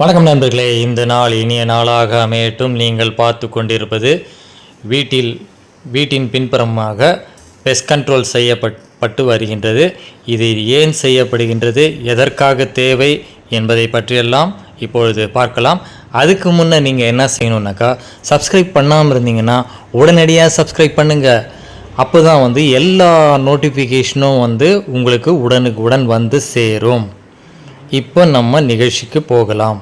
வணக்கம் நண்பர்களே இந்த நாள் இனிய நாளாக அமையட்டும். நீங்கள் பார்த்து கொண்டிருப்பது வீட்டில் வீட்டின் பின்புறமாக பெஸ்ட் கண்ட்ரோல் செய்யப்பட்டு வருகின்றது. இது ஏன் செய்யப்படுகின்றது எதற்காக தேவை என்பதை பற்றியெல்லாம் இப்பொழுது பார்க்கலாம். அதுக்கு முன்னே நீங்கள் என்ன செய்யணுன்னாக்கா சப்ஸ்கிரைப் பண்ணாமல் இருந்தீங்கன்னா உடனடியாக சப்ஸ்கிரைப் பண்ணுங்கள் அப்போ தான் வந்து எல்லா நோட்டிஃபிகேஷனும் வந்து உங்களுக்கு உடனுக்கு உடன் வந்து சேரும். இப்போ நம்ம நிகழ்ச்சிக்கு போகலாம்.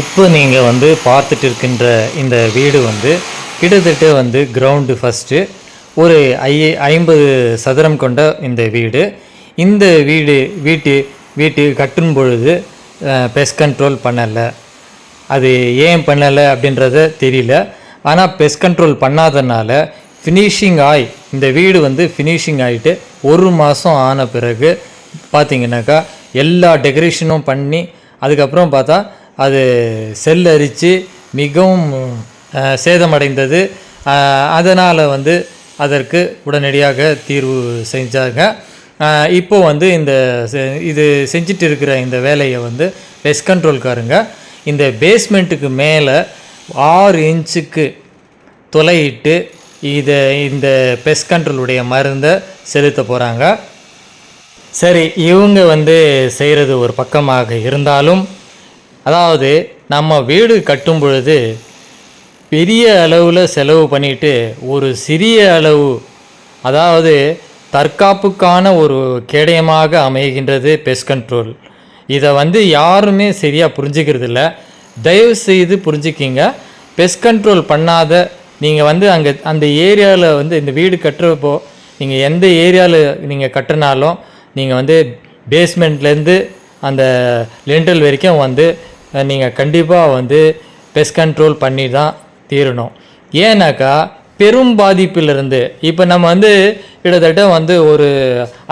இப்போ நீங்கள் வந்து பார்த்துட்டு இருக்கின்ற இந்த வீடு வந்து கிட்டத்தட்ட வந்து கிரவுண்டு ஃபஸ்ட்டு ஒரு ஐ ஐம்பது சதுரம் கொண்ட இந்த வீடு. இந்த வீடு வீட்டு வீட்டு கட்டும் பொழுது பெஸ் கண்ட்ரோல் பண்ணலை. அது ஏன் பண்ணலை அப்படின்றத தெரியல. ஆனால் பெஸ் கண்ட்ரோல் பண்ணாதனால ஃபினிஷிங் ஆகி இந்த வீடு வந்து ஃபினிஷிங் ஆகிட்டு ஒரு மாதம் ஆன பிறகு பார்த்தீங்கன்னாக்கா எல்லா டெக்கரேஷனும் பண்ணி அதுக்கப்புறம் பார்த்தா அது செல் அரித்து மிகவும் சேதமடைந்தது. அதனால் வந்து அதற்கு உடனடியாக தீர்வு செஞ்சாங்க. இப்போ வந்து இந்த செ- இது செஞ்சுட்டு இருக்கிற இந்த வேலையை வந்து பெஸ்ட் கண்ட்ரோல்காரங்க இந்த பேஸ்மெண்ட்டுக்கு மேலே ஆறு இன்ச்சுக்கு துளையிட்டு இதை இந்த பெஸ்ட் கண்ட்ரோலுடைய மருந்தை செலுத்த போகிறாங்க சரி இவங்க வந்து செய்கிறது ஒரு பக்கமாக இருந்தாலும் அதாவது நம்ம வீடு கட்டும் பொழுது பெரிய அளவில் செலவு பண்ணிட்டு ஒரு சிறிய அளவு அதாவது தற்காப்புக்கான ஒரு கேடயமாக அமைகின்றது பெஸ்ட் கண்ட்ரோல் இதை வந்து யாருமே சரியாக புரிஞ்சுக்கிறது இல்லை தயவு செய்து புரிஞ்சுக்கிங்க. பெஸ்ட் கண்ட்ரோல் பண்ணாத நீங்கள் வந்து அங்கே அந்த ஏரியாவில் வந்து இந்த வீடு கட்டுறப்போ நீங்கள் எந்த ஏரியாவில் நீங்கள் கட்டினாலும் நீங்கள் வந்து பேஸ்மெண்ட்லேருந்து அந்த லெண்டல் வரைக்கும் வந்து நீங்கள் கண்டிப்பாக வந்து பெஸ்ட் கண்ட்ரோல் பண்ணி தான் தீரணும். ஏன்னாக்கா பெரும் பாதிப்பிலிருந்து இப்போ நம்ம வந்து கிட்டத்தட்ட வந்து ஒரு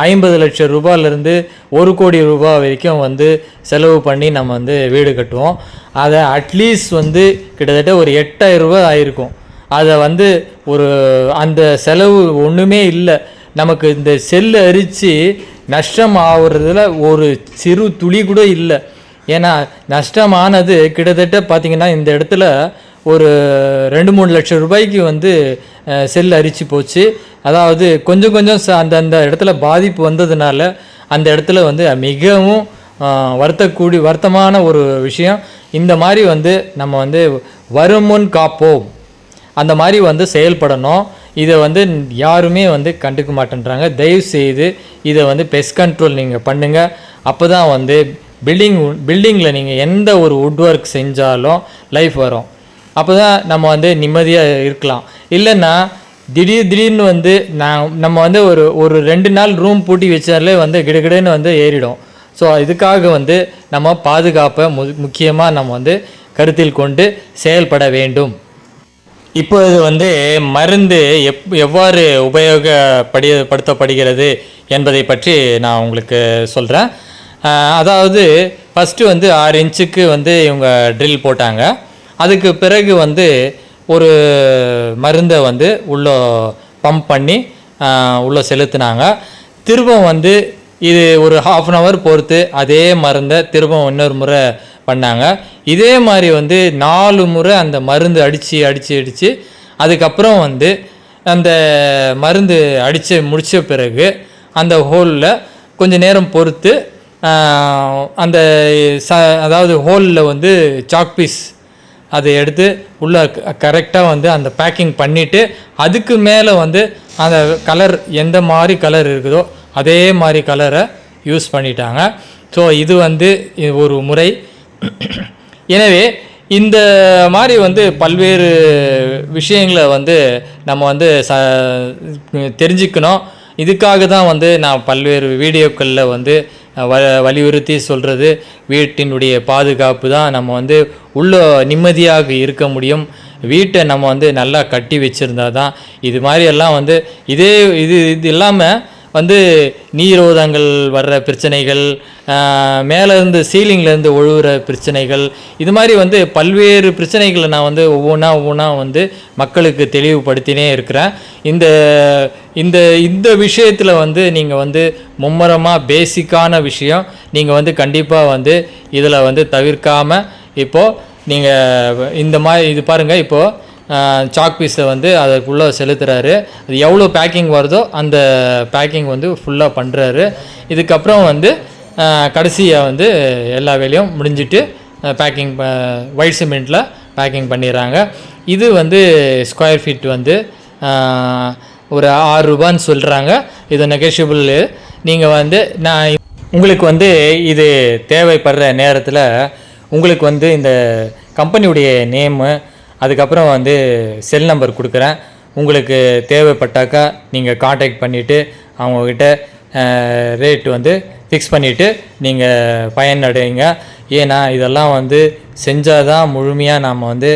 ஐம்பது லட்சம் ரூபாயிலிருந்து ஒரு கோடி ரூபாய் வரைக்கும் வந்து செலவு பண்ணி நம்ம வந்து வீடு கட்டுவோம். அதை அட்லீஸ்ட் வந்து கிட்டத்தட்ட ஒரு எட்டாயிரம் ரூபாய் ஆயிருக்கும். அதை வந்து ஒரு அந்த செலவு ஒன்றுமே இல்லை. நமக்கு இந்த செல்லு அரித்து நஷ்டம் ஆகுறதுல ஒரு சிறு துளி கூட இல்லை. ஏன்னா நஷ்டமானது கிட்டத்தட்ட பார்த்தீங்கன்னா இந்த இடத்துல ஒரு ரெண்டு மூணு லட்சம் ரூபாய்க்கு வந்து செல் அரிச்சு போச்சு. அதாவது கொஞ்சம் கொஞ்சம் ச- இடத்துல பாதிப்பு வந்ததுனால அந்த இடத்துல வந்து மிகவும் வருத்தக்கூடிய வருத்தக்கூடி வருத்தமான ஒரு விஷயம். இந்த மாதிரி வந்து நம்ம வந்து வருமுன் காப்போம். அந்த மாதிரி வந்து செயல்படணும். இதை வந்து யாருமே வந்து கண்டுக்க மாட்டேன்றாங்க. தயவு செய்து இதை வந்து பெஸ்ட் கண்ட்ரோல் நீங்கள் பண்ணுங்கள் அப்போ தான் வந்து பில்டிங் பில்டிங்கில் நீங்கள் எந்த ஒரு வுட் ஒர்க் செஞ்சாலும் லைஃப் வரும். அப்போ தான் நம்ம வந்து நிம்மதியாக இருக்கலாம். இல்லைன்னா திடீர் திடீர்னு வந்து நான் நம்ம வந்து ஒரு ஒரு ரெண்டு நாள் ரூம் பூட்டி வச்சாலே வந்து கிடுகிடுன்னு வந்து ஏறிடும். ஸோ இதுக்காக வந்து நம்ம பாதுகாப்பை மு முக்கியமாக நம்ம வந்து கருத்தில் கொண்டு செயல்பட வேண்டும். இப்பொழுது வந்து மருந்து எப் எவ்வாறு உபயோகப்படி படுத்தப்படுகிறது என்பதை பற்றி நான் உங்களுக்கு சொல்கிறேன் அதாவது ஃபஸ்ட்டு வந்து ஆறு இன்ச்சுக்கு வந்து இவங்க ட்ரில் போட்டாங்க. அதுக்கு பிறகு வந்து ஒரு மருந்தை வந்து உள்ளே பம்ப் பண்ணி உள்ளே செலுத்தினாங்க. திரும்ப வந்து இது ஒரு ஹாஃப் அன் ஹவர் பொறுத்து அதே மருந்தை திரும்ப இன்னொரு முறை பண்ணாங்க. இதே மாதிரி வந்து நாலு முறை அந்த மருந்து அடித்து அடித்து அடித்து அதுக்கப்புறம் வந்து அந்த மருந்து அடித்து முடித்த பிறகு அந்த ஹோலில் கொஞ்ச நேரம் பொறுத்து அந்த ச அதாவது ஹோலில் வந்து சாக் பீஸ் அதை எடுத்து உள்ளே கரெக்டாக வந்து அந்த பேக்கிங் பண்ணிவிட்டு அதுக்கு மேலே வந்து அந்த கலர் எந்த மாதிரி கலர் இருக்குதோ அதே மாதிரி கலரை யூஸ் பண்ணிட்டாங்க. ஸோ இது வந்து ஒரு முறை. எனவே இந்த மாதிரி வந்து பல்வேறு விஷயங்களை வந்து நம்ம வந்து ச தெரிஞ்சுக்கணும். இதுக்காக தான் வந்து நான் பல்வேறு வீடியோக்களில் வந்து வ வலியுறுத்தி சொல்கிறது வீட்டினுடைய பாதுகாப்பு தான் நம்ம வந்து உள்ள நிம்மதியாக இருக்க முடியும். வீட்டை நம்ம வந்து நல்லா கட்டி வச்சுருந்தா தான் இது மாதிரியெல்லாம் வந்து இதே இது இது இல்லாமல் வந்து நீரோதங்கள் வர்ற பிரச்சனைகள் மேலேருந்து சீலிங்லேருந்து ஒழுகிற பிரச்சனைகள் இது மாதிரி வந்து பல்வேறு பிரச்சனைகளை நான் வந்து ஒவ்வொன்றா ஒவ்வொன்றா வந்து மக்களுக்கு தெளிவுபடுத்தினே இருக்கிறேன். இந்த இந்த இந்த விஷயத்தில் வந்து நீங்கள் வந்து மும்முரமாக பேசிக்கான விஷயம் நீங்கள் வந்து கண்டிப்பாக வந்து இதில் வந்து தவிர்க்காமல் இப்போது நீங்கள் இந்த மாதிரி இது பாருங்கள் இப்போது சாக் பீஸை வந்து அதுக்குள்ளே செலுத்துகிறாரு அது எவ்வளோ பேக்கிங் வருதோ அந்த பேக்கிங் வந்து ஃபுல்லாக பண்ணுறாரு இதுக்கப்புறம் வந்து கடைசியாக வந்து எல்லா வேலையும் முடிஞ்சிட்டு பேக்கிங் ஒயிட் சிமெண்ட்டில் பேக்கிங் பண்ணிடுறாங்க. இது வந்து ஸ்கொயர் ஃபீட் வந்து ஒரு ஆறு ரூபான்னு சொல்கிறாங்க இது நெகஷியபிள் நீங்கள் வந்து நான் உங்களுக்கு வந்து இது தேவைப்படுற நேரத்தில் உங்களுக்கு வந்து இந்த கம்பெனியுடைய நேமு அதுக்கப்புறம் வந்து செல் நம்பர் கொடுக்குறேன். உங்களுக்கு தேவைப்பட்டாக்கா நீங்கள் காண்டாக்ட் பண்ணிவிட்டு அவங்கக்கிட்ட ரேட் வந்து ஃபிக்ஸ் பண்ணிவிட்டு நீங்கள் பயனடைங்க. ஏன்னா இதெல்லாம் வந்து செஞ்சால் தான் முழுமையாக நாம் வந்து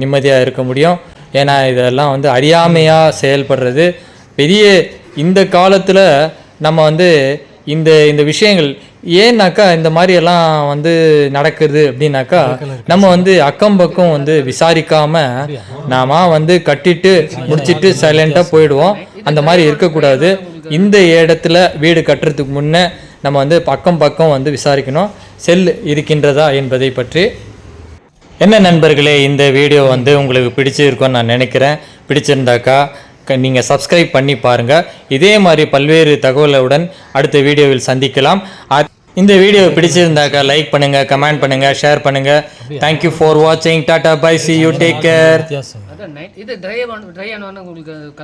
நிம்மதியாக இருக்க முடியும். ஏன்னா இதெல்லாம் வந்து அறியாமையாக செயல்படுறது. பெரிய இந்த காலத்தில் நம்ம வந்து இந்த இந்த விஷயங்கள் ஏன்னாக்கா இந்த மாதிரி எல்லாம் வந்து நடக்குது அப்படின்னாக்கா நம்ம வந்து அக்கம் பக்கம் வந்து விசாரிக்காம நாம வந்து கட்டிட்டு முடிச்சிட்டு சைலண்டாக போயிடுவோம். அந்த மாதிரி இருக்கக்கூடாது. இந்த இடத்துல வீடு கட்டுறதுக்கு முன்னே நம்ம வந்து பக்கம் பக்கம் வந்து விசாரிக்கணும். செல் இருக்கின்றதா என்பதை பற்றி. என்ன நண்பர்களே இந்த வீடியோ வந்து உங்களுக்கு பிடிச்சிருக்கும்னு நான் நினைக்கிறேன். பிடிச்சிருந்தாக்கா நீங்கள் சப்ஸ்கிரைப் பண்ணி பாருங்கள் இதே மாதிரி பல்வேறு தகவலுடன் அடுத்த வீடியோவில் சந்திக்கலாம். இந்த வீடியோ பிடிச்சிருந்தாக்கா லைக் பண்ணுங்கள் கமெண்ட் பண்ணுங்கள் ஷேர் பண்ணுங்கள் தேங்க்யூ ஃபார் வாட்சிங் Tata bye see you take care இது ட்ரை ட்ரை உங்களுக்கு